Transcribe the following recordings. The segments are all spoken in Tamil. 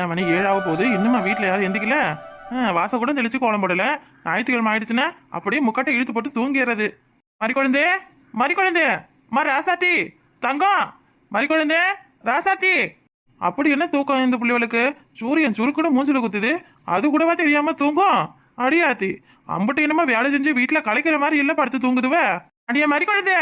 என்ன மணி? ஏழாக போகுது. இன்னுமா வீட்டில் யாரும் எந்திக்கல? ஆ, கூட தெளிச்சு கோலம் போடல. ஞாயிற்றுக்கிழமை ஆயிடுச்சுன்னா அப்படியே முக்கட்டை இழுத்து போட்டு தூங்கிடுறது. மறி குழந்தே மறி குழந்தே மா ராசாத்தி தங்கம் மறி குழந்தே ராசாத்தி. அப்படி என்ன தூக்கம் இந்த பிள்ளைகளுக்கு? சூரியன் சுருக்குன்னு மூஞ்சில் குத்துது. அது கூடவா தெரியாம தூங்கும்? அடியாத்தி. அம்பட்டு என்னமா வேலை செஞ்சு வீட்டில் கலைக்கிற மாதிரி இல்லை படுத்து தூங்குதுவ. அடியா மாதிரி குழந்தை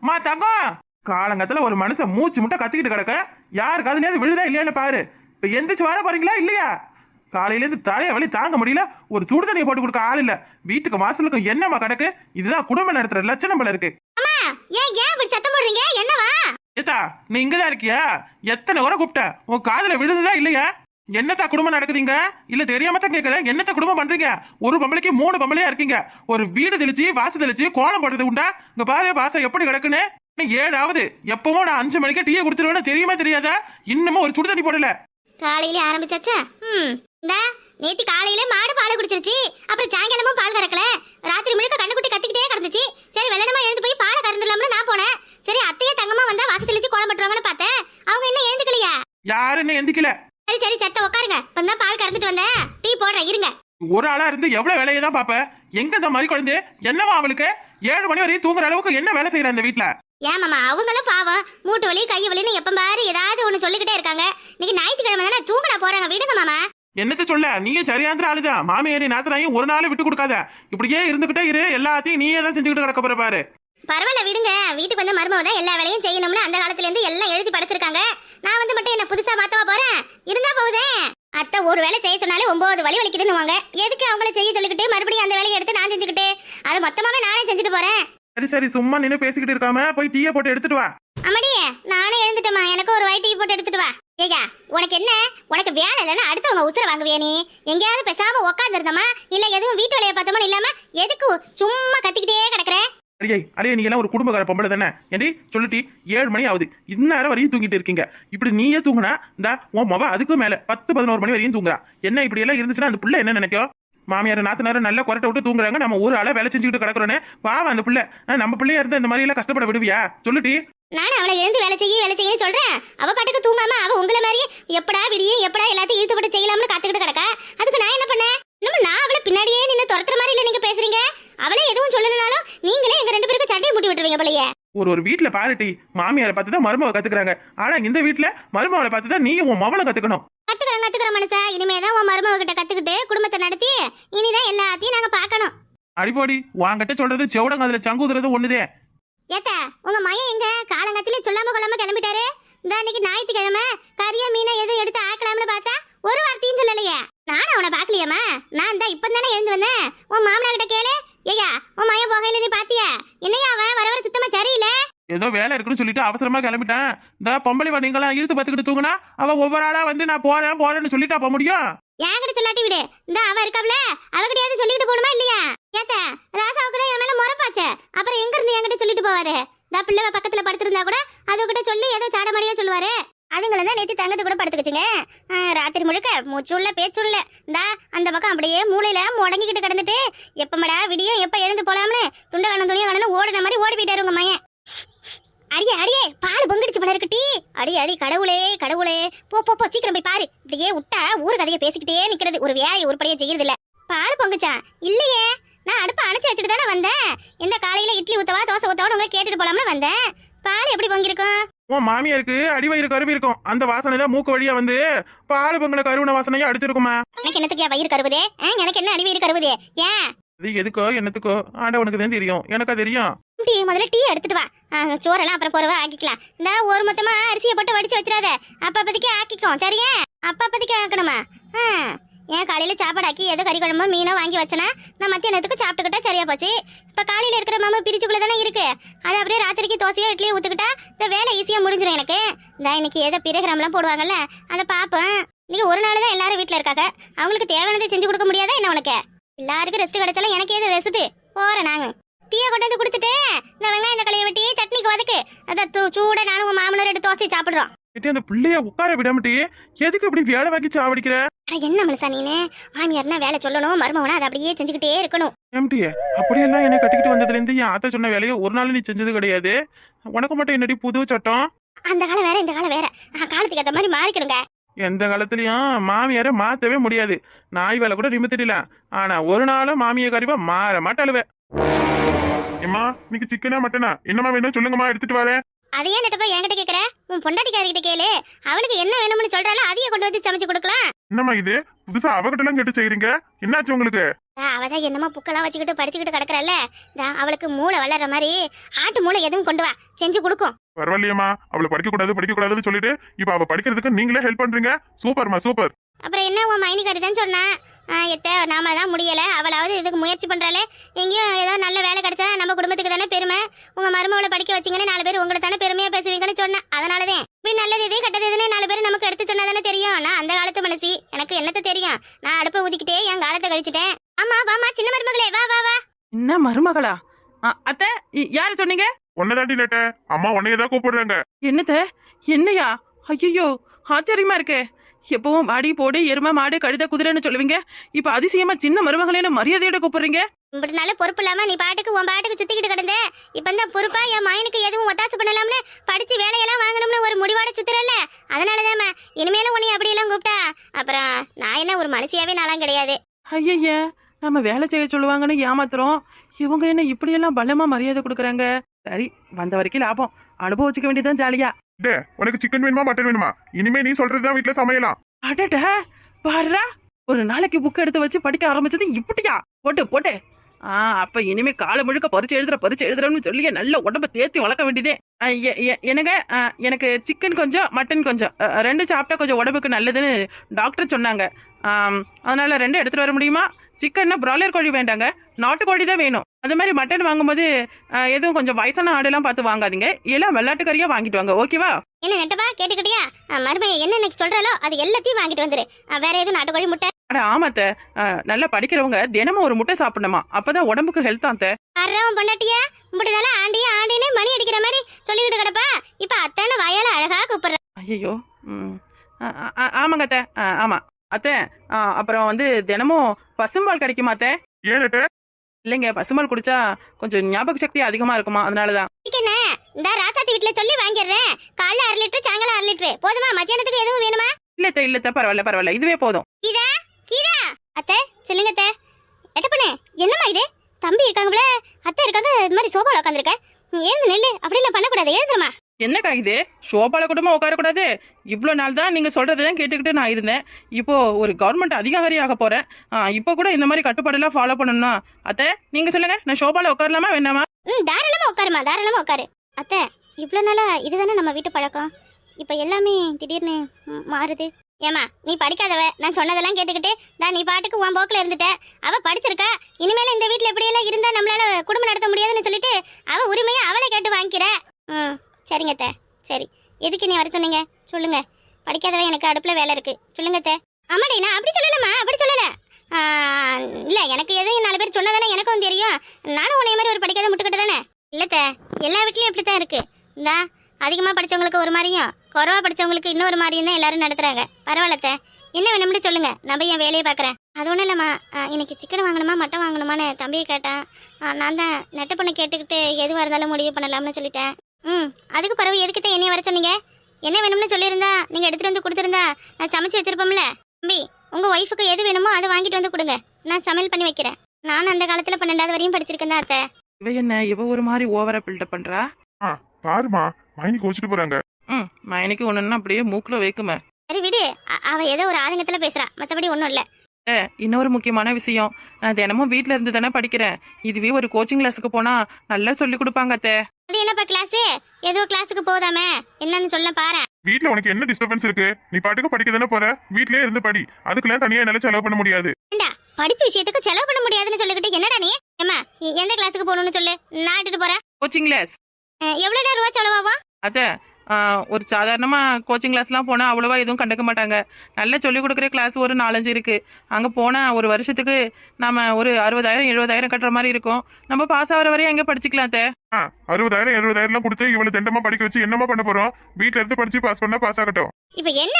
மா தங்கம். காலங்கத்துல ஒரு மனுஷன் மூச்சு முட்டை கத்திக்கிட்டு கிடக்க. யாரு காதுலயாவது விழுதா இல்லையான்னு பாரு. எந்திரிச்சு வர போறீங்களா இல்லையா? காலையில இருந்து தலைய வலி தாங்க முடியல. ஒரு சுடு தண்ணியை போட்டு கொடுக்க ஆள் இல்ல. வீட்டுக்கு வாசலுக்கு என்னமா கிடக்கு இதுதான் குடும்பம் நடத்துற லட்சணம் போல இருக்கு. ஏன் ஏன் இப்படி சத்தம் போடுறீங்க? என்னவா ஏத்தா நீ இங்கதான் இருக்கியா? எத்தனை உரை கூப்பிட்ட? உன் காதுல விழுதுதா இல்லையா? என்னத்தா குடும்பம் நடக்குதுங்க? இல்ல தெரியாம தான் கேக்குறேன் என்னத்த குடும்பம் பண்றீங்க? ஒரு பொம்பளைக்கு மூணு பொம்பளையா இருக்கீங்க. ஒரு வீடு தெளிச்சு வாசல் தெளிச்சு கோலம் போடுறது உண்டா? இங்க பாரு வாசல் எப்படி கிடக்குன்னு. ஏழாவது எப்பவும் நான் அஞ்சு மணிக்கே டீயை கொடுத்துருவேன்னு தெரியுமா தெரியாதா? இன்னமும் ஒரு சுடு தண்ணி போடல. காலையிலே ஆரம்பிச்சாச்சா? ம் இந்த நேத்து காலையில மாடு பால் குடிச்சிருச்சு. அப்புறம் சாயங்காலமும் பால் கறக்கல. ராத்திரி முழுக்க கண்ணுக்குட்டி கத்திக்கிட்டே கிடந்துச்சு. சரி வெள்ளனமா எழுந்து போய் பாலை கறந்துடலாம்னு நான் போனேன். சரி அத்தையே தங்கமா வந்தா வாசல் தெளிச்சு கோலம் போட்டுருவாங்கன்னு பார்த்தேன். அவங்க என்ன எழுந்துக்கலையா? யாருன்னு எந்திக்கல சரி சரி சத்த உட்காருங்க. இப்பதான் பால் கறந்துட்டு வந்தேன். டீ போடுறேன் இருங்க. ஒரு ஆளா இருந்து எவ்வளவு வேலையை தான் பாப்ப எங்க இந்த மாதிரி குழந்தை என்னவா அவளுக்கு? ஏழு மணி வரையும் தூங்குற அளவுக்கு என்ன வேலை செய்யற இந்த வீட்டுல ஏன் மாமா அவங்களும் பாவம். மூட்டு வலி கை வலின்னு எப்ப பாரு ஏதாவது ஒண்ணு சொல்லிக்கிட்டே இருக்காங்க. இன்னைக்கு ஞாயிற்றுக்கிழமை தானே தூங்கினா போறாங்க. விடுங்க மாமா. என்னத்த சொல்ல? நீயே சரியாந்திர ஆளுதான் மாமியாரி நாத்தனாயும் ஒரு நாள் விட்டு கொடுக்காத. இப்படியே இருந்துகிட்டே இரு. எல்லாத்தையும் நீயே தான் செஞ்சுக்கிட்டு கிடக்க போற பாரு. பரவாயில்ல விடுங்க. வீட்டுக்கு வந்த மருமக தான் எல்லா வேலையும் செய்யணும்னு அந்த காலத்துல இருந்து எல்லாம் எழுதி படைச்சிருக்காங்க. நான் வந்து மட்டும் என்ன புதுசா மாத்தவா போறேன்? இருந்தா போகுதே. அத்தை ஒரு வேலை செய்ய சொன்னாலே ஒன்பது வழி வலிக்குதுன்னுவாங்க. எதுக்கு அவங்கள செய்ய சொல்லிக்கிட்டு மறுபடியும் அந்த வேலையை எடுத்து நான் செஞ்சுக்கிட்டு? அது மொத்தமாவே நானே செஞ்சுட்டு போறேன். சரி சரி சும்மா நின்னு பேசிக்கிட்டு இருக்காம போய் டீயை போட்டு எடுத்துட்டு வா. அம்மாடி நானே எழுந்துட்டேம்மா. எனக்கு ஒரு ஒயிட் டீ போட்டு எடுத்துட்டு வா. ஏய்யா உனக்கு என்ன? உனக்கு வேலை இல்லைன்னா அடுத்தவங்க உசுர வாங்குவியா நீ? எங்கேயாவது பேசாம உட்காந்துருந்தமா இல்ல எதுவும் வீட்டு வேலையை பார்த்தோமா? இல்லாம எதுக்கு சும்மா கத்திக்கிட்டே கிடக்குற? அடியே அடியே நீ எல்லாம் ஒரு குடும்பக்கார பொம்பளை தானே? ஏண்டி சொல்லிட்டி ஏழு மணி ஆகுது. இந்நேரம் வரையும் தூங்கிட்டு இருக்கீங்க. இப்படி நீயே தூங்குனா இந்த உன் மொப அதுக்கும் மேல பத்து பதினோரு மணி வரையும் தூங்குறா. என்ன இப்படி எல்லாம் இருந்துச்சுன்னா அந்த புள்ள என்ன நினைக்கும்? மாமியார் நாத்தனார் நல்லா குரட்டை விட்டு தூங்குறாங்க. நம்ம ஒரு ஆளா வேலை செஞ்சுக்கிட்டு கிடக்குறோன்னே பாவம் அந்த புள்ள. நம்ம பிள்ளையா இருந்து இந்த மாதிரி எல்லாம் கஷ்டப்பட விடுவியா? சொல்லுட்டி நானும் அவளை எழுந்து வேலை செய்ய வேலை செய்ய சொல்றேன் அவ பாட்டுக்கு தூங்காம அவ உங்களை மாதிரி எப்படா விடிய எப்படா எல்லாத்தையும் இழுத்து போட்டு செய்யலாம்னு காத்துக்கிட்டு கிடக்கா? அதுக்கு நான் என்ன பண்ணேன் இன்னும் நான் அவளை பின்னாடியே நின்று துரத்துற மாதிரி இல்லை நீங்க பேசுறீங்க? அவளே எதுவும் சொல்லலனாலும் நீங்களே எங்க ரெண்டு பேருக்கு சட்டையை முட்டி விட்டுருவீங்க போலயே. ஒரு ஒரு வீட்டுல பாருட்டி மாமியாரை பார்த்து தான் மருமக கத்துக்கிறாங்க. ஆனா இந்த வீட்டுல மருமகளை பார்த்து தான் நீயும் உன் மவளை கத்துக்கணும். கத்துக்கிறேன் கத்துக்கிறேன் மனுஷா. இனிமே தான் உன் மருமக கிட்ட கத்துக்கிட்டு குடும்பத்தை நடத்தி இனிதான் எல்லாத்தையும் நாங்க பார்க்கணும். அடிப்போடி வாங்கிட்ட சொல்றது செவடங்க அதுல சங்குதுறது ஒண்ணுதே. ஏத்தா உங்க மையம் எங்க? காலங்கத்திலே சொல்லாம கொள்ளாம கிளம்பிட்டாரு. இந்த அன்னைக்கு ஞாயிற்றுக்கிழமை. கறிய மீனை எதுவும் எடுத்து ஆக்கலாம்னு பார்த்தா ஒரு வார்த்தையும் சொல்லலையே. நானும் அவனை பாக்கலையாமா நான் தான் இப்ப தானே எழுந்து வந்தேன். உன் மாமனா கிட்ட கேளு. ஐயா உன் மையம் போகையில நீ பாத்தியா என்னையா அவன் வர வர சுத்தமா சரியில்லை ஏதோ வேலை இருக்குன்னு சொல்லிட்டு அவசரமா கிளம்பிட்டேன். இந்த பொம்பளை நீங்களாம் இழுத்து பார்த்துக்கிட்டு தூங்கினா அவ ஒவ்வொரு ஆளா வந்து நான் போறேன் போறேன்னு சொல்லிட்டா போக முடியும்? என்கிட்ட சொல்லாட்டி விடு. இந்த அவ இருக்காப்ல. அவகிட்டயாவது சொல்லிட்டு போகணுமா இல்லையா? ஏத்த ராசாவுக்கு தான் என் மேல முறப்பாச்சே. அப்புறம் எங்க இருந்து என்கிட்ட சொல்லிட்டு போவாரு? இந்த பிள்ளை பக்கத்துல படுத்திருந்தா கூட அதுகிட்ட சொல்லி ஏதோ சாடமாடியா சொல்லுவாரு. அதுங்களை தான் நேற்று தங்கத்து கூட படுத்துக்கிச்சுங்க. ராத்திரி முழுக்க மூச்சுள்ள பேச்சுள்ள இந்தா அந்த பக்கம் அப்படியே மூளையில முடங்கிக்கிட்டு கிடந்துட்டு எப்பமடா விடியும் எப்ப எழுந்து போலாம்னு துண்ட கணம் துணியை கணம் ஓடின மாதிரி ஓடி போயிட்டாரு உங்க மையன் அடியே அடியே பால் பொங்கிடுச்சு போல இருக்குட்டி அடி அடி கடவுளே கடவுளே. போ போ போ சீக்கிரம் போய் பாரு. இப்படியே விட்டா ஊரு கதையை பேசிக்கிட்டே நிக்கிறது. ஒரு வேலை உருப்படியா செய்யறது இல்ல பால் பொங்குச்சா. இல்லையே. நான் அடுப்ப அணைச்சு வச்சுட்டு தானே வந்தேன். இந்த காலையில இட்லி ஊத்தவா தோசை ஊத்தவா உங்களை கேட்டுட்டு போலாம்னு வந்தேன். பால் எப்படி பொங்கிருக்கும் உன் மாமியாருக்கு அடிவயிறு கருவி இருக்கும். அந்த வாசனை தான் மூக்கு வழியா வந்து பால் பொங்கல கருவின வாசனையா அடிச்சிருக்குமா எனக்கு என்னத்துக்கு வயிறு கருவுதே? எனக்கு என்ன அடிவயிறு கருவுதே? ஏன்? இது எதுக்கோ என்னத்துக்கோ? ஆண்டவனுக்கு தான் தெரியும். எனக்கா தெரியும்? டீ முதல்ல டீ எடுத்துட்டு வா. ஆ, சோறெல்லாம் அப்புறம் போறவா ஆக்கிக்கலாம். இந்த ஒரு மொத்தமா அரிசியை போட்டு வடிச்சு வச்சிடாத. அப்பப்பதைக்கு ஆக்கிக்கும் சரியா? அப்பப்பதைக்கு ஆக்கணுமா? ஏன் காலையில சாப்பாடு ஆக்கி ஏதோ கறி குழம்பு மீனோ வாங்கி வச்சனா நான் மத்தியானத்துக்கு சாப்பிட்டுக்கிட்டா சரியா போச்சு? இப்ப காலையில இருக்கிற மாமா பிரிச்சுக்குள்ள தானே இருக்கு. அது அப்படியே ராத்திரிக்கு தோசையோ இட்லியோ ஊத்துக்கிட்டா இந்த வேலை ஈஸியா முடிஞ்சிடும் எனக்கு. இந்த இன்னைக்கு ஏதோ பிரகிராம்லாம் போடுவாங்கல்ல அதை பார்ப்பேன் இன்னைக்கு ஒரு நாள் தான் எல்லாரும் வீட்டில் இருக்காங்க. அவங்களுக்கு தேவையானதை செஞ்சு கொடுக்க முடியாதா என்ன உனக்கு? எல்லாருக்கும் ரெஸ்ட் கிடைச்சாலும் எனக்கு ஏதோ ரெஸ்ட் போறேன் நாங்க டீயை கொண்டு வந்து கொடுத்துட்டு இந்த வெங்காயம் இந்த கலையை வெட்டி சட்னிக்கு வதக்கு. அதை தூ- சூட நானும் மாமனார் ரெண்டு தோசை சாப்பிடுறோம். கிட்டே அந்த பிள்ளைய உட்கார விடாமட்டி எதுக்கு இப்படி வேலை வாக்கி சாவடிக்கிற? அட என்ன மனுஷா நீனு? மாமியார்னா வேலை சொல்லணும் மருமவனா அதை அப்படியே செஞ்சுக்கிட்டே இருக்கணும். எம்டியே அப்படியெல்லாம் என்னை கட்டிக்கிட்டு வந்ததுல இருந்து என் ஆத்த சொன்ன வேலையை ஒரு நாள் நீ செஞ்சது கிடையாது. உனக்கு மட்டும் என்னடி புது சட்டம்? அந்த காலம் வேற இந்த காலம் வேற. காலத்துக்கு ஏற்ற மாதிரி மாறிக்கணுங்க. எந்த காலத்துலயும் மாமியார மாத்தவே முடியாது. நாய் வேலை கூட நிமித்திடலாம் ஆனா ஒரு நாளும் மாமியை கறிவா மாற மாட்டாளுவே ஏமா இன்னைக்கு சிக்கனா மட்டனா என்னமா வேணும்? சொல்லுங்கம்மா எடுத்துட்டு வரேன். அது ஏன் நெட்டப்பா என்கிட்ட கேக்குற? உன் பொண்டாட்டிக்காரிக்கிட்ட கேளு. அவளுக்கு என்ன வேணும்னு சொல்றாளோ அதையே கொண்டு வந்து சமைச்சு கொடுக்கலாம். என்னம்மா இது? புதுசா அவகிட்ட எல்லாம் கேட்டு செய்றீங்க? என்னாச்சு உங்களுக்கு? அவதான் என்னமோ புக்கெல்லாம் வச்சுக்கிட்டு படிச்சுக்கிட்டு கிடக்குறல்ல அவளுக்கு மூளை வளர்ற மாதிரி ஆட்டு மூளை எதுவும் கொண்டு வா. செஞ்சு கொடுக்கும். பரவாயில்லையம்மா. அவளை படிக்க கூடாது படிக்க கூடாதுன்னு சொல்லிட்டு இப்ப அவ படிக்கிறதுக்கு நீங்களே ஹெல்ப் பண்றீங்க. சூப்பர்மா சூப்பர். அப்புறம் என்ன உன் மைனிக்காரி தான் சொன்னா? எத்த நாம தான் முடியல. அவளாவது இதுக்கு முயற்சி பண்றாளே. எங்கேயும் ஏதோ நல்ல வேலை கிடைச்சா நம்ம குடும்பத்துக்கு தானே பெருமை. உங்க மருமகளை படிக்க வச்சீங்கன்னு நாலு பேர் உங்களை தானே பெருமையா பேசுவீங்கன்னு சொன்னேன். அதனாலதான் இப்படி நல்லது எது கெட்டது எதுன்னு நாலு பேர் நமக்கு எடுத்து சொன்னா தானே தெரியும். நான் அந்த காலத்து மனசி. எனக்கு என்னத்த தெரியும்? நான் அடுப்பை ஊதிக்கிட்டே என் காலத்தை கழிச்சிட்டேன். ஆமா வாமா சின்ன மருமகளே வா வா வா. என்ன மருமகளா? அத்தை யாரு சொன்னீங்க? உன்னதாண்டி நட்ட. அம்மா உன்னையதான் கூப்பிடுறாங்க. என்னத்த? என்னையா? ஐயோ ஆச்சரியமா இருக்கே. எப்பவும் வாடி போடு எருமை மாடு கழுத குதிரைன்னு சொல்லுவீங்க. இப்ப அதிசயமா சின்ன மருமகளேன்னு மரியாதையோட கூப்பிடுறீங்க. இப்படினால பொறுப்பு இல்லாம நீ பாட்டுக்கு உன் பாட்டுக்கு சுத்திக்கிட்டு கிடந்த. இப்ப இந்த பொறுப்பா என் மயனுக்கு எதுவும் ஒத்தாசை பண்ணலாம்னு படிச்சு வேலையெல்லாம் வாங்கணும்னு ஒரு முடிவோட சுத்துறல்ல. அதனாலதான் இனிமேலும் உன்னை அப்படி எல்லாம் கூப்பிட்டா அப்புறம் நான் என்ன ஒரு மனுஷியாவே நாளாம் கிடையாது. ஐயய்ய நம்ம வேலை செய்ய சொல்லுவாங்கன்னு ஏமாத்துறோம். இவங்க என்ன இப்படியெல்லாம் பலமா மரியாதை கொடுக்குறாங்க? சரி வந்த வரைக்கும் லாபம். அனுபவிச்சுக்க வேண்டியதுதான் ஜாலியா. டே உனக்கு சிக்கன் வேணுமா மட்டன் வேணுமா? இனிமே நீ சொல்றதுதான் வீட்டுல சமையலாம் அடட பாருடா ஒரு நாளைக்கு புக் எடுத்து வச்சு படிக்க ஆரம்பிச்சது இப்படியா? போட்டு போட்டு. ஆ அப்ப இனிமே காலை முழுக்க பறிச்சு எழுதுற பறிச்சு எழுதுறன்னு சொல்லி நல்ல உடம்ப தேத்தி வளர்க்க வேண்டியதே. எனக்கு எனக்கு சிக்கன் கொஞ்சம் மட்டன் கொஞ்சம். ரெண்டு சாப்பிட்டா கொஞ்சம் உடம்புக்கு நல்லதுன்னு டாக்டர் சொன்னாங்க. அதனால ரெண்டு எடுத்துட்டு வர முடியுமா? சிக்கன்னா பிராய்லர் கோழி வேண்டாங்க. நாட்டுக்கோழி தான் வேணும். அது மாதிரி மட்டன் வாங்கும்போது எதுவும் கொஞ்சம் வயசான ஆடெல்லாம் பார்த்து வாங்காதீங்க. எல்லாம் வெள்ளாட்டுக்கறியா வாங்கிட்டு வாங்க ஓகேவா என்ன நெட்டப்பா கேட்டுக்கிட்டியா? மருமைய என்ன எனக்கு சொல்றாலோ அது எல்லாத்தையும் வாங்கிட்டு வந்துரு. வேற எதுவும் நாட்டுக்கோழி முட்டை? அட ஆமாத்த. நல்லா படிக்கிறவங்க தினமும் ஒரு முட்டை சாப்பிடணுமா? அப்பதான் உடம்புக்கு ஹெல்த் ஆத்த அறவன் பொண்டாட்டியா இப்படி நல்லா ஆண்டியே ஆண்டினே மணி அடிக்கிற மாதிரி சொல்லிக்கிட்டு கிடப்பா. இப்ப அத்தான வயல அழகா கூப்பிடுற. ஐயோ ஆமாங்க அத்தை. ஆமா. அத்தை ஆ, அப்புறம் வந்து தினமும் பசும்பால் கிடைக்குமா அத்தை? ஏன் நட்ட இல்லைங்க பசும்பால் குடிச்சா கொஞ்சம் ஞாபக சக்தி அதிகமா இருக்குமா? அதனாலதான். என்ன? இந்த ராசாத்தி வீட்டுல சொல்லி வாங்கிடுறேன். காலைல அரை லிட்டர் சாயங்காலம் அரை லிட்டர். போதுமா? மத்தியானத்துக்கு எதுவும் வேணுமா? இல்லத்த இல்லத்த பரவாயில்ல பரவாயில்ல. இதுவே போதும். கீதா கீதா? அத்தை சொல்லுங்க அத்தை. எட்ட பண்ணு என்னம்மா இது? தம்பி இருக்காங்கல்ல அத்தை இருக்காங்க இது மாதிரி சோபால உட்காந்துருக்க நீ எழுந்து நெல்லு. அப்படிலாம் பண்ணக்கூடாது. எழுதுமா என்னக்கா இது? ஷோபால குடும்பம் உட்காரக்கூடாது? இவ்வளோ நாள் தான் நீங்கள் சொல்கிறதான் கேட்டுக்கிட்டு நான் இருந்தேன். இப்போ ஒரு கவர்மெண்ட் அதிகாரி ஆக போகிறேன் இப்போ கூட இந்த மாதிரி கட்டுப்பாடெல்லாம் ஃபாலோ பண்ணணும்னா? அத்தை நீங்கள் சொல்லுங்கள் நான் ஷோபால உட்காரலாமா வேணாமா ம் தாராளமாக உட்காருமா தாராளமாக உட்காரு. அத்தை இவ்வளோ நாளா இதுதானே நம்ம வீட்டு பழக்கம்? இப்போ எல்லாமே திடீர்னு ம், மாறுது. ஏமா நீ படிக்காதவ. நான் சொன்னதெல்லாம் கேட்டுக்கிட்டு நான் நீ பாட்டுக்கு உன் போக்கில் இருந்துட்ட. அவ படிச்சிருக்கா. இனிமேல இந்த வீட்டில் எப்படியெல்லாம் இருந்தால் நம்மளால குடும்பம் நடத்த முடியாதுன்னு சொல்லிட்டு அவ உரிமையை அவளை கேட்டு வாங்கிக்கிற. ம். சரிங்கத்தை சரி. எதுக்கு நீ வர சொன்னீங்க? சொல்லுங்க. படிக்காதவ எனக்கு அடுப்பில் வேலை இருக்கு. சொல்லுங்க அத்தை. ஆமாடி நான் அப்படி சொல்லலம்மா. அப்படி சொல்லல. இல்லை எனக்கு எதுவும் நாலு பேர் சொன்னதானே எனக்கும் தெரியும். நானும் உன்னை மாதிரி ஒரு படிக்காத முட்டுக்கிட்ட தானே? இல்லத்த எல்லா வீட்லயும் இப்படி தான் இருக்குது இந்தா அதிகமாக படிச்சவங்களுக்கு ஒரு மாதிரியும் குறவாக படிச்சவங்களுக்கு இன்னொரு மாதிரியும் தான் எல்லாரும் நடத்துகிறாங்க பரவாயில்லத்த என்ன வேணும்னு சொல்லுங்க. நம்ம என் வேலையை பார்க்குறேன். அது ஒன்றும் இல்லைம்மா. இன்றைக்கி இன்னைக்கு சிக்கன் வாங்கணுமா மட்டன் வாங்கணுமான்னு தம்பியை கேட்டான். நான் தான் நெட்டை பொண்ணை கேட்டுக்கிட்டு எதுவாக இருந்தாலும் முடிவு பண்ணலாம்னு சொல்லிட்டேன். ம் அதுக்கு பிறகு எதுக்கிட்ட என்னைய வர சொன்னீங்க? என்ன வேணும்னு சொல்லியிருந்தா நீங்கள் எடுத்துகிட்டு வந்து கொடுத்துருந்தா நான் சமைச்சு வச்சிருப்போம்ல? தம்பி உங்கள் ஒய்ஃபுக்கு எது வேணுமோ அதை வாங்கிட்டு வந்து கொடுங்க. நான் சமையல் பண்ணி வைக்கிறேன். நான் அந்த காலத்தில் பன்னெண்டாவது வரையும் படிச்சிருக்கேன் தான் அத்தை. இவ என்ன இவ ஒரு மாதிரி ஓவரா பில்டப் பண்ணுறா பாருமா மைனி கோச்சிட்டு போறாங்க. ம் மயனுக்கு ஒன்றுன்னா அப்படியே மூக்கில் வைக்குமே. சரி விடு அ- அவ ஏதோ ஒரு ஆதங்கத்துல பேசுறா. மத்தபடி ஒண்ணும் இல்ல. இன்னொரு முக்கியமான விஷயம். நான் தினமும் வீட்டில் இருந்து தானே படிக்கிறேன். இதுவே ஒரு கோச்சிங் கிளாஸுக்கு போனால் நல்லா சொல்லி கொடுப்பாங்க அத்தை. அது என்னப்பா கிளாஸ் ஏதோ கிளாஸுக்கு போதாமே. என்னன்னு சொல்ல பாரு. வீட்ல உனக்கு என்ன டிஸ்டர்பன்ஸ் இருக்கு? நீ பாட்டுக்கு படிக்க தானே போற? வீட்லயே இருந்து படி. அதுக்கெல்லாம் தனியா என்னால செலவு பண்ண முடியாது. படிப்பு விஷயத்துக்கு செலவு பண்ண முடியாதுன்னு சொல்லிக்கிட்டு என்னடா நீ? ஏம்மா நீ எந்த கிளாஸுக்கு போகணும்னு சொல்லு? நான் இட்டுட்டு போறேன். கோச்சிங் கிளாஸ் அஹ் எவ்வளவுடா ரூபா செலவாகும்? அத்தை ஒரு சாதாரணமாக கோச்சிங் கிளாஸ்லாம் போனால் அவ்வளோவா எதுவும் கண்டுக்க மாட்டாங்க. நல்லா சொல்லிக் கொடுக்குற கிளாஸ் ஒரு நாலஞ்சு இருக்குது அங்கே போனால் ஒரு வருஷத்துக்கு நம்ம ஒரு அறுபதாயிரம் எழுபதாயிரம் கட்டுற மாதிரி இருக்கும். நம்ம பாஸ் ஆகிற வரையும் அங்கே படிச்சுக்கலாம் அத்தை. ஆ, அறுபதாயிரம் எழுபதாயிரம் எல்லாம் கொடுத்து இவ்வளவு திண்டமா படிக்க வச்சு என்னமா பண்ண போறோம்? வீட்ல இருந்து படிச்சு பாஸ் பண்ணா பாஸ் ஆகட்டும். இப்ப என்ன?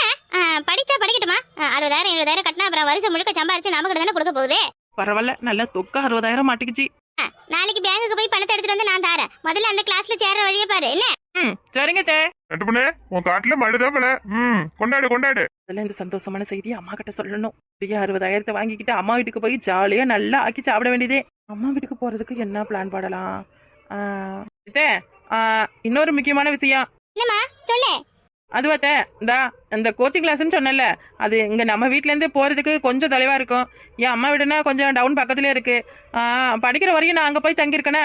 படிச்சா படிக்கட்டுமா? அறுபதாயிரம் எழுபதாயிரம் கட்டினா அப்புறம் வருஷம் முழுக்க சம்பாரிச்சு நமக்கு தானே கொடுக்க போகுது? பரவாயில்ல நல்லா தொக்கா அறுபதாயிரம் மாட்டிக்கிச்சு. நாளைக்கு பேங்குக்கு போய் பணத்தை எடுத்துட்டு வந்து நான் தரேன். முதல்ல அந்த கிளாஸ்ல சேர வழியே பாரு என்ன? ம் சரிங்க தே. ரெண்டு பொண்ணு உன் காட்டுல மழுதான் போல ம் கொண்டாடு கொண்டாடு. அதெல்லாம் இந்த சந்தோஷமான செய்தியை அம்மா கிட்ட சொல்லணும். பெரிய அறுபதாயிரத்தை வாங்கிக்கிட்டு அம்மா வீட்டுக்கு போய் ஜாலியா நல்லா ஆக்கி சாப்பிட வேண்டியதே. அம்மா வீட்டுக்கு போறதுக்கு என்ன பிளான் பாடலாம்? ஆ, இன்னொரு முக்கியமான விஷயம். என்னம்மா? சொல்லு. அதுவாத்த இந்தா இந்த கோச்சிங் கிளாஸ்ன்னு சொன்னல அது இங்க நம்ம வீட்டிலேருந்து போகிறதுக்கு போறதுக்கு கொஞ்சம் தொலைவா இருக்கும். என் அம்மா வீடுனா கொஞ்சம் டவுன் பக்கத்துலேயே இருக்கு. படிக்கிற வரையும் நான் அங்க போய் தங்கியிருக்கேனே.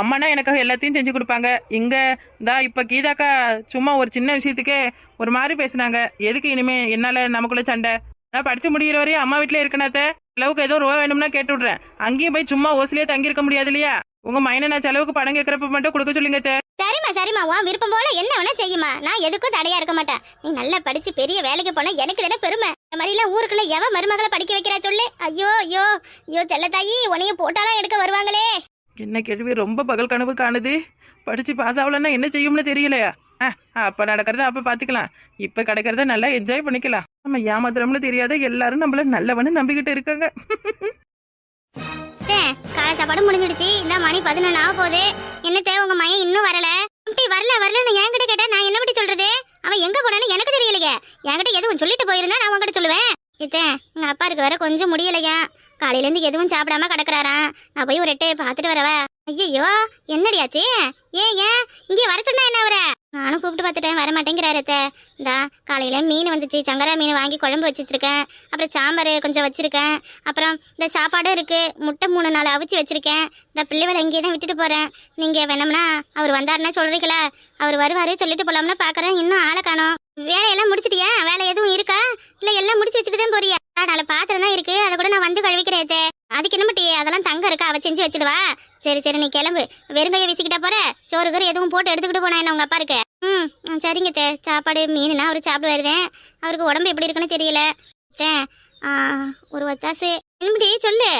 அம்மானா எனக்கு எல்லாத்தையும் செஞ்சு கொடுப்பாங்க. இங்கே இந்தா இப்போ கீதாக்கா சும்மா ஒரு சின்ன விஷயத்துக்கே ஒரு மாதிரி பேசுனாங்க. எதுக்கு இனிமே என்னால் நமக்குள்ள சண்டை? நான் படித்து முடிகிற வரையும் அம்மா வீட்டில் இருக்கணாத்த அளவுக்கு ஏதோ ரூபா வேணும்னா கேட்டு விட்றேன். அங்கேயும் போய் சும்மா ஓசிலேயே தங்கியிருக்க முடியாது இல்லையா? உங்க மைனை நான் செலவுக்கு படம் கேட்கறப்ப மட்டும் கொடுக்க சொல்லுங்க அத்தை. சரிம்மா சரிம்மா. உன் விருப்பம் போல என்ன வேணா செய்யுமா நான் எதுக்கும் தடையா இருக்க மாட்டேன். நீ நல்லா படிச்சு பெரிய வேலைக்கு போனா எனக்கு தானே பெருமை. இந்த மாதிரி எல்லாம் ஊருக்குள்ள எவ மருமகளை படிக்க வைக்கிறா சொல்லு. ஐயோ ஐயோ. ஐயோ செல்லத்தாயி உனைய போட்டாலாம் எடுக்க வருவாங்களே. என்ன கேள்வி? ரொம்ப பகல் கனவு காணுது. படிச்சு பாஸ் ஆகலன்னா என்ன செய்யும்னு தெரியலையா? ஆ, அப்ப நடக்கிறத அப்ப பாத்துக்கலாம். இப்ப கிடைக்கிறத நல்லா என்ஜாய் பண்ணிக்கலாம். நம்ம ஏமாத்துறோம்னு தெரியாத எல்லாரும் நம்மள நல்லவனு நம்பிக்கிட்டு இருக்காங்க. காலை சாப்பாடு முடிஞ்சிடுச்சு. இந்த மணி பதினொன்று ஆக போகுது. என்னத்தே உங்க மையம் இன்னும் வரல? அப்படி வரல வரலன்னு என்கிட்ட கேட்டா நான் என்ன பத்தி சொல்றது? அவன் எங்க போனான்னு எனக்கு தெரியலையே. என்கிட்ட எதுவும் சொல்லிட்டு போயிருந்தா நான் உங்ககிட்ட சொல்லுவேன். இத்தே எங்க அப்பாருக்கு வேற கொஞ்சம் முடியலையா? காலையிலேருந்து எதுவும் சாப்பிடாம கிடக்குறாராம். நான் போய் ஒரு எட்டையை பார்த்துட்டு வரவா? ஐயோ என்னடியாச்சு? ஏன் ஏன்? இங்கே வர சொன்னா என்ன அவரை? நானும் கூப்பிட்டு பார்த்துட்டேன் வர மாட்டேங்கிறாரு இந்தா காலையில மீன் வந்துச்சு. சங்கரா மீன் வாங்கி குழம்பு வச்சிருக்கேன் அப்புறம் சாம்பார் கொஞ்சம் வச்சிருக்கேன். அப்புறம் இந்த சாப்பாடும் இருக்கு. முட்டை மூணு நாள் அவிச்சு வச்சிருக்கேன். இந்த பிள்ளைகளை இங்கேயே தான் விட்டுட்டு போறேன். நீங்க வேணும்னா அவர் வந்தாருன்னா சொல்றீங்களா? அவர் வருவாரு சொல்லிட்டு போலாம்னு பாக்குறேன் இன்னும் ஆளை காணோம். வேலையெல்லாம் முடிச்சிட்டியா? வேலை எதுவும் இருக்கா? இல்ல எல்லாம் முடிச்சு வச்சுட்டு தான் போறியா? நாலு பாத்திரம் தான் இருக்கு. அதை கூட நான் வந்து கழுவிக்கிறேன் அதுக்கு என்ன பட்டி அதெல்லாம் தங்க இருக்கா? அவ செஞ்சு வச்சிடுவா. சரி சரி நீ கிளம்பு. வெறுங்கைய வீசிக்கிட்ட போற? சோறு கறி எதுவும் போட்டு எடுத்துக்கிட்டு போனா என்ன உங்க அப்பா இருக்கு? ம் ம், சரிங்க தே சாப்பாடு மீனுனா அவர் சாப்பிட்டு வருதேன் அவருக்கு உடம்பு எப்படி இருக்குன்னு தெரியல. தே ஒரு ஒத்தாசு என்னடி சொல்லு.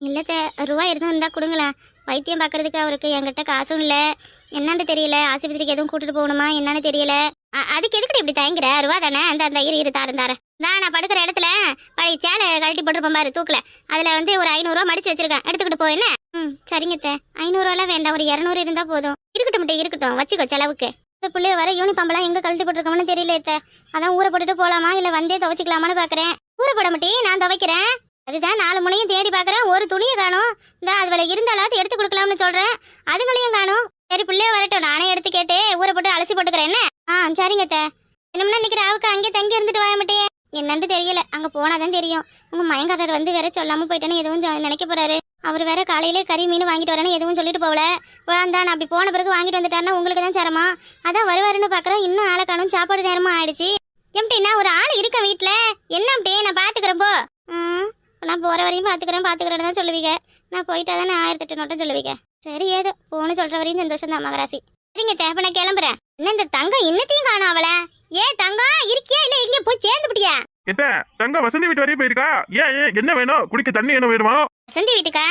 இல்லத்த ரூபா எதுவும் இருந்தா கொடுங்களேன். வைத்தியம் பார்க்கறதுக்கு அவருக்கு என்கிட்ட காசும் இல்லை. என்னன்னு தெரியல. ஆஸ்பத்திரிக்கு எதுவும் கூட்டிட்டு போகணுமா? என்னன்னு தெரியல. அதுக்கு எதுக்கு இப்படி தயங்குற? ரூபா தானே? அந்த அந்த இரு இரு தாரேன் தாரேன். நான் நான் படுக்கிற இடத்துல பழைய சேலை கழட்டி போட்டிருப்பேன் பாரு தூக்கல. அதுல வந்து ஒரு ஐநூறுரூவா மடிச்சு வச்சிருக்கேன். எடுத்துக்கிட்டு போ என்ன? ம் சரிங்க தே. ஐநூறுரூவாலாம் வேண்டாம் ஒரு இரநூறு இருந்தா போதும். இருக்கட்டும் மட்டும் இருக்கட்டும். வச்சுக்கோ செலவுக்கு. இந்த பிள்ளைய வர யூனிஃபார்ம்லாம் எங்க கழட்டி போட்டிருக்கோம்னு தெரியல அத்தை அதான் ஊற போட்டுட்டு போலாமா இல்ல வந்தே துவைச்சிக்கலாமான்னு பாக்குறேன். ஊற போட மாட்டி நான் துவைக்கிறேன். அதுதான் நாலு முனையும் தேடி பார்க்குறேன் ஒரு துணியை காணும். இந்த அதுல இருந்தாலாவது எடுத்து கொடுக்கலாம்னு சொல்றேன். அதுங்களையும் காணும். சரி பிள்ளைய வரட்டும். நானே எடுத்து கேட்டு ஊற போட்டு அலசி போட்டுக்கிறேன் என்ன? ஆ சரிங்க அத்தை என்னமுன்னா நிக்கிற அவுக்கு அங்கே தங்கி இருந்துட்டு வர மாட்டேன் என்னன்னு தெரியல. அங்க போனாதான் தெரியும். உங்க மயங்காரர் வந்து வேற சொல்லாம போயிட்டேன்னு எதுவும் சொ- நினைக்க போறாரு. அவர் வேற காலையிலே கறி மீன் வாங்கிட்டு வரேன்னு எதுவும் சொல்லிட்டு போகல. வேண்டாம் நான் அப்படி போன பிறகு வாங்கிட்டு வந்துட்டாருன்னா உங்களுக்கு தான் சிரமம். அதான் வருவாருன்னு பாக்குறேன். இன்னும் ஆளை காணும் சாப்பாடு நேரமா ஆயிடுச்சு. எப்படின்னா ஒரு ஆள் இருக்க வீட்டுல என்ன அப்படியே நான் பாத்துக்கிறேன் போ. நான் போற வரையும் பாத்துக்கிறேன் பாத்துக்கிறேன்னு தான் சொல்லுவீங்க. நான் போயிட்டா தானே ஆயிரத்தி எட்டு நோட்டம் சொல்லுவீங்க. சரி ஏதோ. போன்னு சொல்ற வரையும் சந்தோஷம் தான் மகராசி. சரிங்க தேப்ப நான் கிளம்புறேன். என்ன இந்த தங்கம் இன்னத்தையும் காணும் அவளை. ஏ தங்கம் இருக்கியா இல்ல இங்க போய் சேர்ந்துபிட்டியா எத்த தங்க வசந்தி வீட்டு வரையும் போயிருக்கா? ஏன் ஏன் என்ன வேணும்? குடிக்க தண்ணி என்ன வேணுமா? வசந்தி வீட்டுக்கா?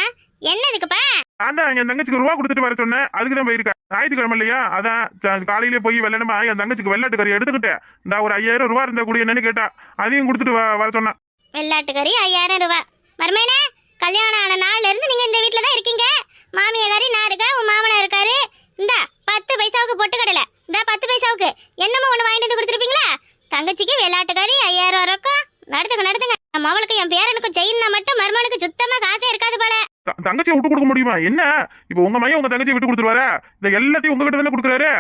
என்னதுக்குப்பா? நான் தான் என் தங்கச்சிக்கு ரூபா கொடுத்துட்டு வர சொன்னேன். அதுக்கு தான் போயிருக்கா. ஞாயிற்றுக்கிழமை இல்லையா? அதான் காலையிலே போய் வெள்ளனமா என் தங்கச்சிக்கு வெள்ளாட்டு கறி எடுத்துக்கிட்டேன். இந்த ஒரு ஐயாயிரம் ரூபா இருந்தா கூட என்னன்னு கேட்டா அதையும் கொடுத்துட்டு வர சொன்னேன். வெள்ளாட்டு கறி ஐயாயிரம் ரூபாய் மருமையனே கல்யாணம் ஆன நாள்ல இருந்து நீங்க இந்த வீட்ல தான் இருக்கீங்க. மாமியாரி நான் இருக்கேன் உன் மாமனார் இருக்காரு. இந்தா பத்து பைசாவுக்கு பொட்டு கடலை இந்த பத்து பைசாவுக்கு. என்னமோ ஒண்ணு வாங்கிட்டு வந்து கொடுத்துருப்பீங்களா? தங்கச்சிக்கு வெள்ளாட்டு கறி ஐயாயிரம் ரொக்கம் நடத்துங்க நடத்துங்க நம்ம அவளுக்கு என் பேரனுக்கு செயின்னா மட்டும் மருமனுக்கு சுத்தமா காசே இருக்காது போல. தங்கச்சியை விட்டு கொடுக்க முடியுமா? என்ன? இப்போ உங்க மையம் உங்க தங்கச்சியை விட்டு கொடுத்துருவாரா? இந்த எல்லாத்தையும் உங்ககிட்ட தானே கொடுக்குறாரு?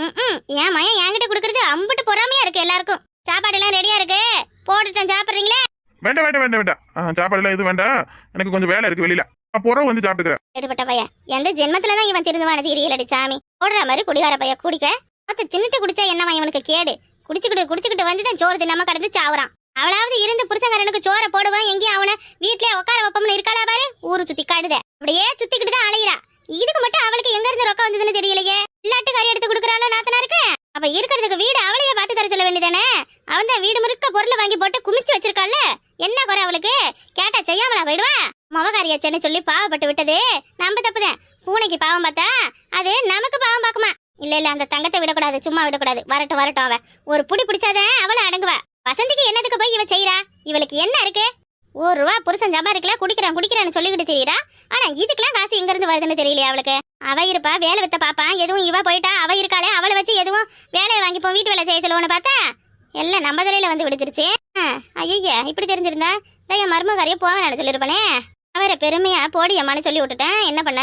ம் என் மயன் என்கிட்ட கொடுக்கறது அம்புட்டு பொறாமையா இருக்கு எல்லாருக்கும். சாப்பாடு எல்லாம் ரெடியா இருக்கு. போட்டுட்டேன் சாப்பிடுறீங்களே? வேண்டாம் வேண்டாம் வேண்டாம் வேண்டாம். சாப்பாடு எல்லாம் எதுவும் வேண்டாம். எனக்கு கொஞ்சம் வேலை இருக்கு வெளியில. நான் புறம் வந்து சாப்பிட்டுக்கிறேன். எடுபட்ட பையன். எந்த ஜென்மத்துல தான் இவன் திருந்துவான தெரியலடி சாமி. போடுற மாதிரி குடிகார பைய குடிக்க. மொத்த தின்னுட்டு குடிச்சா என்னவா இவனுக்கு கேடு? குடிச்சுக்கிட்டு குடிச்சுக்கிட்டு வந்து தான் சோறு தின்னாம கடந்து சாவுறான். அவளாவது இருந்து புருஷங்காரனுக்கு சோற போடுவான் எங்கேயும் அவனை வீட்லயே உட்கார வைப்போம்னு இருக்காளா பாரு? ஊரு சுத்தி காடுத. அப்படியே சுத்திக்கிட்டு தான் அலையிறா. இதுக்கு மட்டும் அவளுக்கு எங்க இருந்து ரொக்கம் வந்ததுன்னு தெரியலையே. இல்லாட்டு கறி எடுத்து கொடுக்குறாளோ நாத்தனாருக்கு? அப்ப இருக்கிறதுக்கு வீடு அவளையே பார்த்து தர சொல்ல வேண்டியதானே? அவன் தான் வீடு முறுக்க பொருளை வாங்கி போட்டு குமிச்சு வச்சிருக்காள் என்ன குறை அவளுக்கு? கேட்டா செய்யாமலா போயிடுவா? முவகாரியாச்சேன்னு சொல்லி பாவப்பட்டு விட்டது. நம்ம தப்புதான். பூனைக்கு பாவம் பார்த்தா அது நமக்கு பாவம் பார்க்குமா? இல்ல இல்ல அந்த தங்கத்தை விடக்கூடாது சும்மா விடக்கூடாது. வரட்டும் வரட்டும் அவ. ஒரு புடி பிடிச்சாதான் அவளை அடங்குவா. வசந்திக்கு என்னதுக்கு போய் இவ செய்யறா இவளுக்கு என்ன இருக்கு? ஒரு ரூபா புருஷன் சம்பாதிக்கல குடிக்கிறான் குடிக்கிறான்னு சொல்லிக்கிட்டு தெரியுறா. ஆனா இதுக்கெல்லாம் காசு எங்க இருந்து வருதுன்னு தெரியலையா அவளுக்கு. அவ இருப்பா வேலை வித்த பாப்பான் எதுவும் இவ போயிட்டா அவ இருக்காளே அவளை வச்சு எதுவும் வேலையை வாங்கிப்போம் வீட்டு வேலை செய்ய சொல்லுவோன்னு பார்த்தா எல்லாம் நம்ம தலையில வந்து விடுத்துருச்சு ஐயா இப்படி தெரிஞ்சிருந்தா தான் என் மருமகாரியை போவேன் சொல்லிருப்பனே அவரை பெருமையா போடியம்மான்னு சொல்லி விட்டுட்டேன். என்ன பண்ண?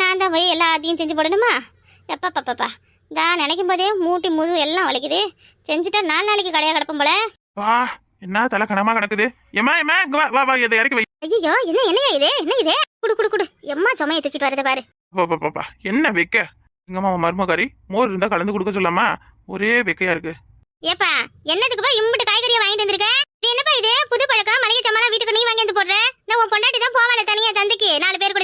நான் தான் போய் எல்லாத்தையும் செஞ்சு போடணுமா? எப்பா பாப்பாப்பா தான் நினைக்கும் போதே மூட்டி முது எல்லாம் வலிக்குது. செஞ்சுட்டா நாலு நாளைக்கு கடையா கிடப்போம் போல. வா என்ன தலை கனமா கிடக்குது? ஏமா ஏமா இங்க வா வா வா இதை இறக்கி வை. ஐயோ என்ன என்னையா இது? என்ன இது? குடு குடு குடு. எம்மா சுமையை தூக்கிட்டு வரத பாரு. பா, பா, பா, பா. என்ன வைக்க? எங்கம்மா மருமகாரி? மோர் இருந்தா கலந்து கொடுக்க சொல்லாமா? ஒரே வெக்கையா இருக்கு. ஏப்பா என்னதுக்குப்பா இம்புட்டு காய்கறியை வாங்கிட்டு வந்திருக்க? இது என்னப்பா இது? புது பழக்கம்? மளிகை சாமான் வீட்டுக்கு நீ வாங்கி வந்து போடுற? இந்த உன் பொண்டாட்டி தான் போவாள தனியா தந்தைக்கு. நாலு பேர் கூட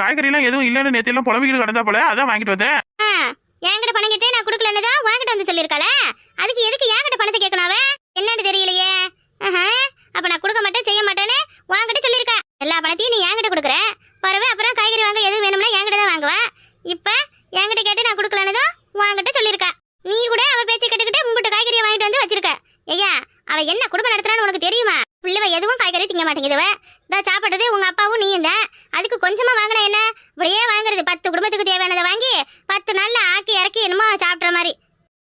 சோடி காய்கறி எல்லாம் எதுவும் இல்லைன்னு நேத்து எல்லாம் புலம்பிக்கிட்டு கிடந்தா போல அதான் வாங்கிட்டு வந்தேன். என்கிட்ட பணம் கேட்டு நான் கொடுக்கலன்னு தான் வாங்கிட்டு வந்து சொல்லியிருக்காள? அதுக்கு எதுக்கு என்கிட்ட பணத்தை கேட்கணும் அவ என்னன்னு தெரியலையே. அப்ப நான் கொடுக்க மாட்டேன் செய்ய மாட்டேன்னு வாங்கிட்டு சொல்லியிருக்கா. எல்லா பணத்தையும் நீ என்கிட்ட கொடுக்குற. பரவே அப்புறம் காய்கறி வாங்க எது வேணும்னா என்கிட்ட தான் வாங்குவேன் இப்ப என்கிட்ட கேட்டு நான் கொடுக்கலன்னு தான் வாங்கிட்ட சொல்லியிருக்கா. நீ கூட அவ பேச்சு கேட்டுக்கிட்டு உங்ககிட்ட காய்கறியை வாங்கிட்டு வந்து வச்சிருக்க. ஐயா அவ என்ன குடும்பம் நடத்துறான்னு உனக்கு தெரியுமா? பிள்ளைவ எதுவும் காய்கறி திங்க மாட்டேங்குதுவ தான் சாப்பிட்டது உங்க அப்பாவும் நீயும் தான் அதுக்கு கொஞ்சமா வாங்கினா என்ன? இப்படியே வாங்குறது. பத்து குடும்பத்துக்கு தேவையானதை வாங்கி பத்து நாள்ல ஆக்கி இறக்கி என்னமோ சாப்பிட்ற மாதிரி.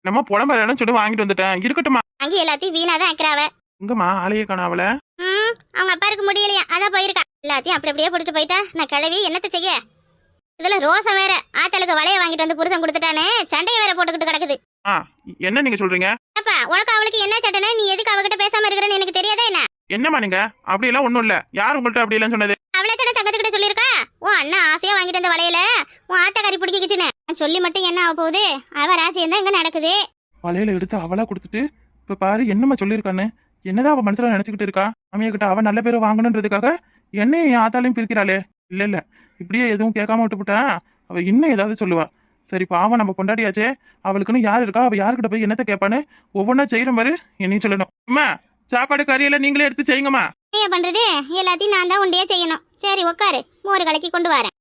நம்ம புலம்புறேன்னு சொல்லி வாங்கிட்டு வந்துட்டேன். இருக்கட்டுமா? வாங்கி எல்லாத்தையும் வீணா தான் ஆக்கிறாவ எங்கம்மா ஆளையே காணாவல ம் அவங்க அப்பா இருக்க முடியலையா? அதான் போயிருக்கா. எல்லாத்தையும் அப்படி அப்படியே பிடிச்சி போயிட்டா. நான் கிளவி என்னத்த செய்ய? இதுல ரோசம் வேற. ஆத்தலுக்கு வளைய வாங்கிட்டு வந்து புருஷன் கொடுத்துட்டானே. சண்டையை வேற போட்டுக்கிட்டு கிடக்குது. என்ன நீங்க சொல்றீங்க? அப்பா உனக்கு அவளுக்கு என்ன சட்டைனா நீ எதுக்கு அவகிட்ட பேசாம இருக்கிறன்னு எனக்கு தெரியாதா என்ன? என்னம்மா நீங்க? அப்படி எல்லாம் ஒண்ணும் இல்ல. யார் உங்கள்ட்ட அப்படி எல்லாம் சொன்னது? அவளை தானே தங்கத்துக்கிட்ட சொல்லியிருக்கா? உன் அண்ணா ஆசையா வாங்கிட்டு வந்த வளையல உன் ஆத்தக்காரி பிடிக்கிச்சுன்னு நான் சொல்லி மட்டும் என்ன ஆக போகுது? அவ ராசியம் தான் இங்க நடக்குது. வலையில எடுத்து அவளா கொடுத்துட்டு இப்ப பாரு என்னம்மா சொல்லியிருக்கான்னு. என்னதான் அவ மனசுல நினைச்சுக்கிட்டு இருக்கா? அம்மைய கிட்ட அவ நல்ல பேரை வாங்கணுன்றதுக்காக என்னையும் என் ஆத்தாலையும் பிரிக்கிறாளே. இல்ல இல்ல. இப்படியே எதுவும் கேட்காம விட்டுப்புட்டா அவ இன்னும் ஏதாவது சொல்லுவா. சரி பாவம் நம்ம பொண்டாட்டியாச்சே. அவளுக்குன்னு யார் இருக்கா? அவ யாருக்கிட்ட போய் என்னத்த கேட்பான்னு ஒவ்வொன்றா செய்யற மாதிரி என்னையும் சொல்லணும். அம்மா சாப்பாடு கறியெல்லாம் நீங்களே எடுத்து செய்யுங்கம்மா. என்ன பண்றது? எல்லாத்தையும் நான் தான் உண்டையே செய்யணும். சரி உட்காரு மோர் கலக்கி கொண்டு வரேன்.